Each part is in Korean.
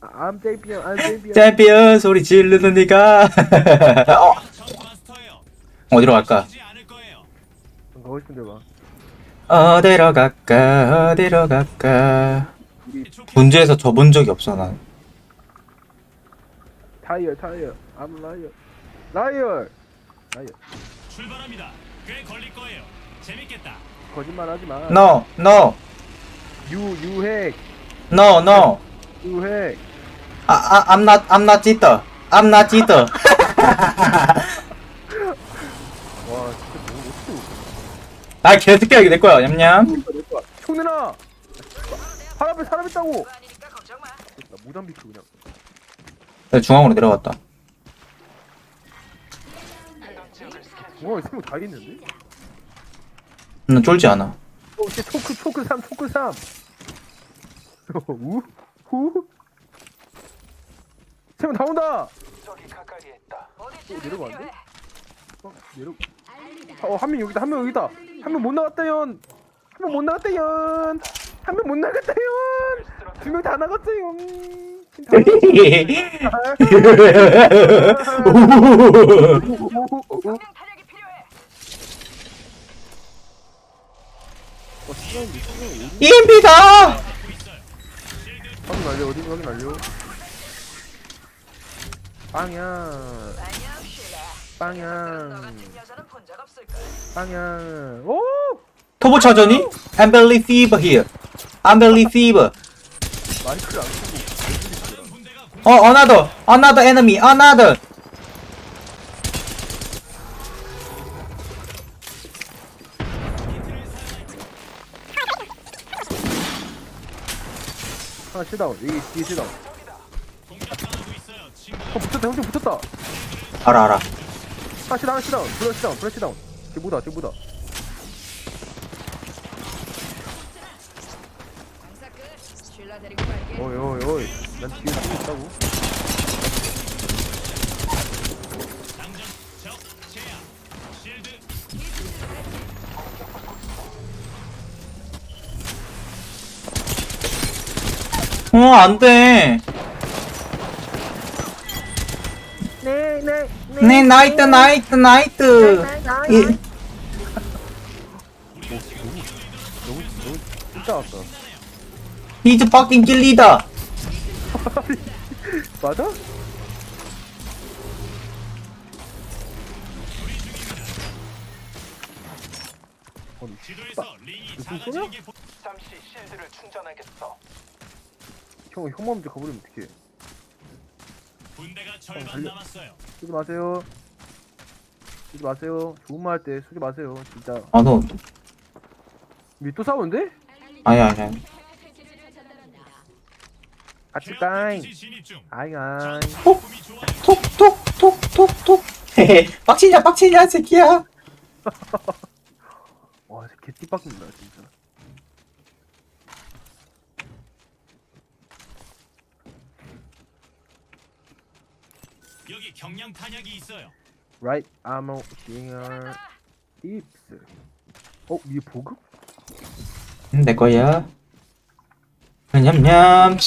I'm champion, I'm champion. 챔피언 소리 지르는 니가 어. 어디로 갈까? 가고 싶은데 봐. 어디로 갈까 어디로 갈까 군주에서 져본 적이 없어 난 타이어, 타이어. I'm liar. liar. liar. 출발합니다. 꽤 걸릴 거예요. 재밌겠다. 거짓말 하지 마. No no 유, 유핵. no no 유핵. 아, 아, I'm not I'm not 찌떠 I'm not 찌떠 와, 진짜 뭐, 어떻게 웃겨. 아 개새끼야 이게 내 거야 냠냠 총 내놔! 팔 앞에 사람 있다고! 나 모잠비크 그냥. 나 중앙으로 내려갔다 와, 세명 다 있는데? 난 쫄지 않아 어, 쟤 초크, 초크 3, 초크 3! 우? 후? 세명 다 온다! 어, 내려가는데? 어, 내려. 어, 한 명 여기다, 한 명 여기다! 한 명 못 나갔다연! 한 명 못 나갔다연! 한 명 못 나갔다연! 두 명 다 나갔어요! 지금 다 나갔어요. 어, 시간이 시간이 어디? EMP다 확인 완료 어디 확인 완료 빵야 빵야 빵야 오 터보 차전이? Unbeliever here Unbeliever 마이크를 안 쓰고 어 another another enemy another 시다운. 여기 뒤에 시다운. 어 붙였다. 형좀 붙였다. 알아 알아. 하나 시다운 시다운. 블러 시다운 블러 시다운. 데리고 갈게. 어이 어이 어이. 난 뒤에 숨고 있다고 어 안돼. 네네 네 나이트 나이트 나이트. 이- 너무 너무 진짜 왔다 fucking kill leader. 맞아? 아니 지도에서 링이 무슨 작아지는 게 보... 잠시 실드를 충전하겠어. 형형 먼저 가버리면 어떡해. 군대가 어, 절반 달려. 남았어요. 쓰지 마세요. 쓰지 마세요. 좋은 말 할 때 쓰지 마세요 진짜. 아너 위또 싸우는데? 아니야 아니야 같이 제압 까잉. 패키지 진입 중. 아잉 아잉. 품이 좋아요. 톡톡톡 톡 톡 톡 헤헤. 빡치냐 빡치냐 새끼야. 와 진짜 개띠빡는다 진짜 여기 경량 탄약이 있어요. Right ammo here tips 어? 위에 보급? 음, 내 거야 냠냠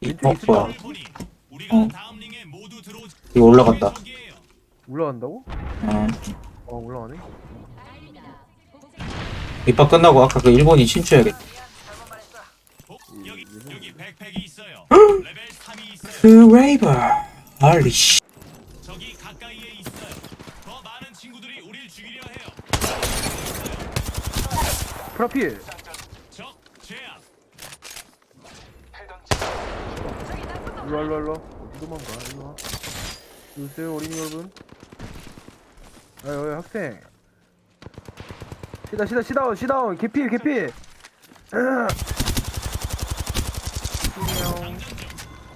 이, 어 뭐야 우리가 어. 다음 링에 모두 들어오지. 이거 올라갔다 속이에요. 올라간다고? 어 어 올라가네 입학 끝나고 아까 그 일본인 친추해야겠다 백팩이 있어요. 레벨 3이 있어요. 그 레이버 알리 씨 저기 가까이에 있어요. 더 많은 친구들이 우릴 죽이려 해요. 프라필 적 제압. 해당 일로와 일로와 일로와 어디 도망가 일로와 누구세요 어린이 여러분 아이 어이 학생 시다 시다 시다운 시다운 개필 개필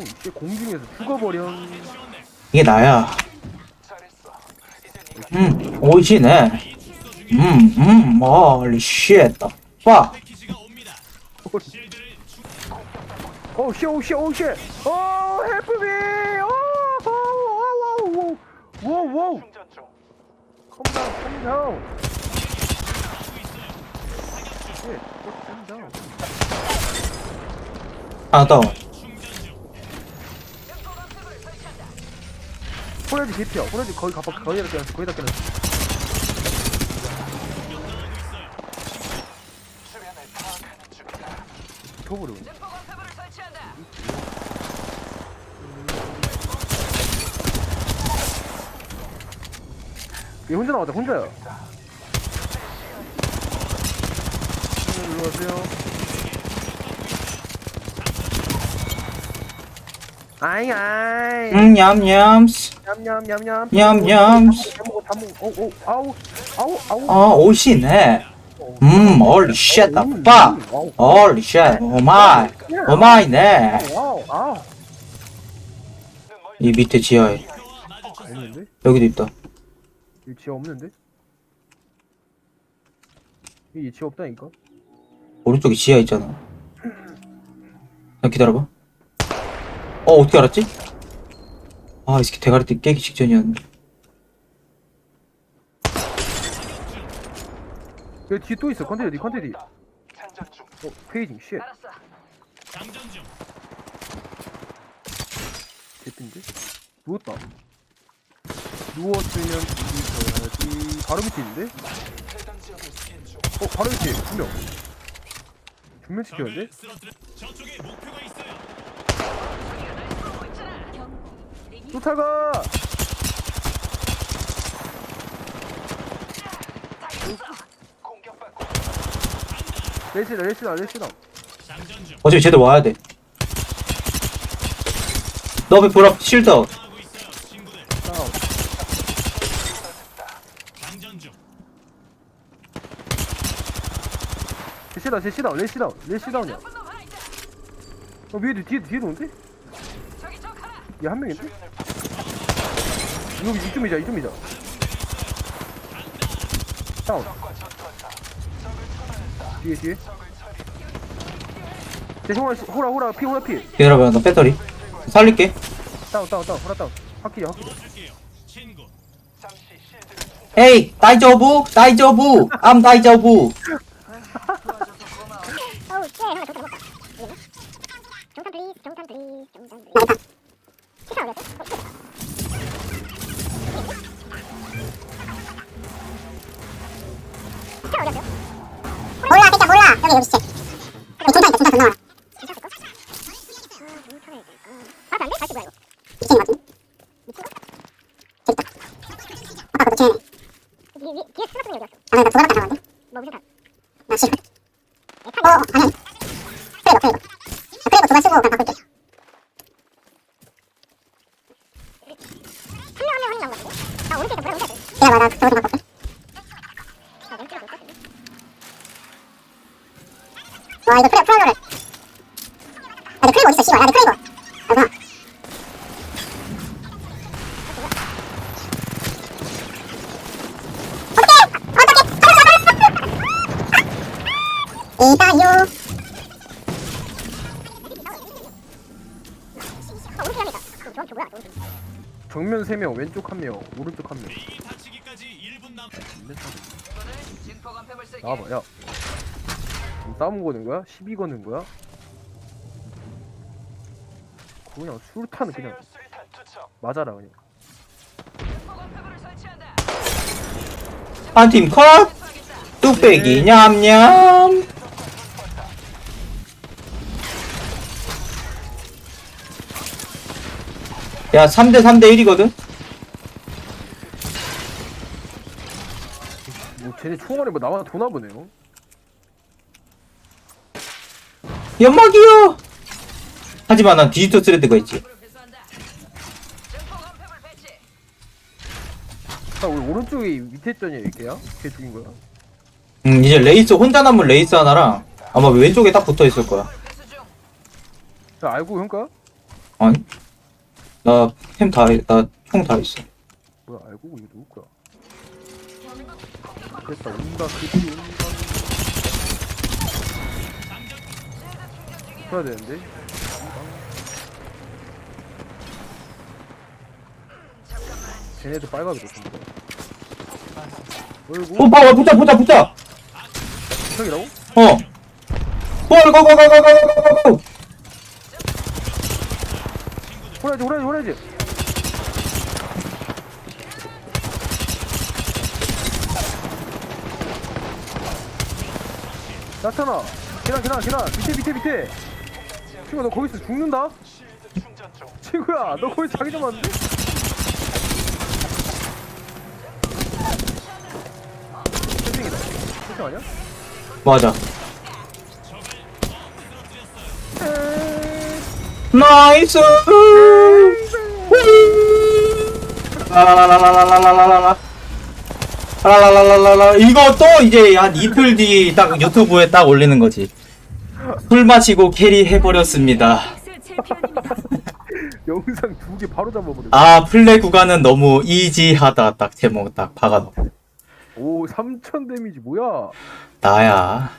어 이제 공중에서 죽어버려. 이게 나야 음 오지네 음음 패키지가 옵니다. 실드를 충오 씨, 오 씨, 오 씨. 오, 헬프 미. 오, 오, 오, 오, 오, 오, 오. 컴다운, 컴다운. 하나 다운. 충전 중. 호라지 개피야. 호라지 거의 가봐 거의 다 깨놨어. 거의 다 깨놨어. 주변을 파악하는 중이다. 터버려. 증폭원패부를 설치한다. 얘 혼자 나왔다. 혼자야. 일로 와세요. 아이 아이. 음, 냠냠. 냠냠냠냠. 냠냠. 다 먹어 다 먹어. 어어 아우 아우 아우. 어, 오시네. 음, holy shit, the fuck. holy shit, 오마이. 오마이네. 아우 아우. 이 밑에 지하에. 여기도 있다. 지하 없는데? 여기 지하 없다니까? 오른쪽에 지하 있잖아. 야, 기다려봐. 어, 어떻게 알았지? 아, 이 새끼 대가리 때 깨기 직전이었는데. 여기 뒤에 또 있어 장전 중. 어 페이징 쉣. 개핀데? 누웠다 누웠으면 뒤져야지 바로 밑에 있는데? 어 바로 밑에 두명 두명 목표가 있어요. 쫓아가! 레시다 레시다 레시다. 어차피 쟤들 와야 돼. 너 앞에 보라, 실드. 다운. 레시다 레시다 레시다 레시다운이야 있다. 어 위에도 뒤에 뒤에도 온대? 얘 한 명인데? 여기 이쯤이자 이쯤이자 다운. 뒤에 뒤에. 제 호라 씨- 호라 호라 피 호라 피 기다려봐, 나 배터리. 살릴게. 다운 다운 다운 호라 다운 확킬이야 확킬. 에이, 다이저부, 다이저부, 암 하나 정탄 플리즈, 정탄 플리즈, 정탄 플리즈. 시간 어렸어? 몰라, 진짜 몰라. 여기 여기 시체. 여기 있다, 나와. 될까? 아, 안 돼? 다시 뭐야 이거? 미친 거 같은데? 재밌다. 아까 그거 쟤네. 뒤에, 스마트폰 여기 왔어. 아, 나두 번밖에 안 나왔네. 뭐 무슨 탑? 나 싫어. 어, 어, 아니. 크레이버, 크레이버. 아, 크레이버 두번 쓰고 그냥 바꿀게. 한 명, 한 명, 한명 나온 것 같은데? 나 오른쪽에 뭐라 오른쪽에. 기다려봐, 나 저거 좀 바꿀게. 아, 왼쪽에 볼 것 같은데? 와, 이거 크레이버 프라이버를. 아, 근데 크레이버 어딨어, 씨발. 야, 내 크레이버. 아, 뭐야. 이다요. 정면 3명 왼쪽 1명 오른쪽 1명 이 다치기까지 1분 남. 이거는 증폭원패를 쓸게. 나와봐 야 싸움 거는 거야? 시비 거는 거야? 그냥 수류탄은 그냥. 맞아라 그냥. 한 팀 컷. 뚝배기 냠냠. 야, 3대 3대 1이거든? 뭐 쟤네 총알이 뭐 나만 도나 보네요 연막이요! 하지만 난 디지털 스레드가 있지. 배치. 아 우리 오른쪽에 밑에 있던 애 걔야? 걔 죽인 거야? 음, 이제 레이스, 혼자 남은 레이스 하나랑 아마 왼쪽에 딱 붙어 있을 거야. 야 알고 형가? 아니? 나 템 다, 나 총 다 있어. 뭐야 알고 이거 누구 거야? 됐다 온다 그뒤 온다 풀어야 되는데. 쟤네도 빨가도 좋던데. 어이구, 어, 봐, 붙자, 붙자, 붙자. 부탁이라고? 어. 골, 고, 고, 고, 고, 고, 고, 고. 호라야지, 호라야지, 호라야지. 나타나. 계단, 계단, 계단. 밑에, 밑에, 밑에. 친구야 너 거기서 죽는다. 친구야 너 거기 자기 좀 왔는데? 세팅이다 세팅 아니야? 맞아. 나이스. 라라라라라라라라라. 라라라라라라. 이거 또 이제 한 이틀 뒤 딱 유튜브에 딱 올리는 거지. 술 마시고 캐리 해버렸습니다. 영상 두 개 바로 잡아버려 아 플레이 구간은 너무 이지하다. 딱 제목 딱 박아놓고. 오 3000 데미지 뭐야? 나야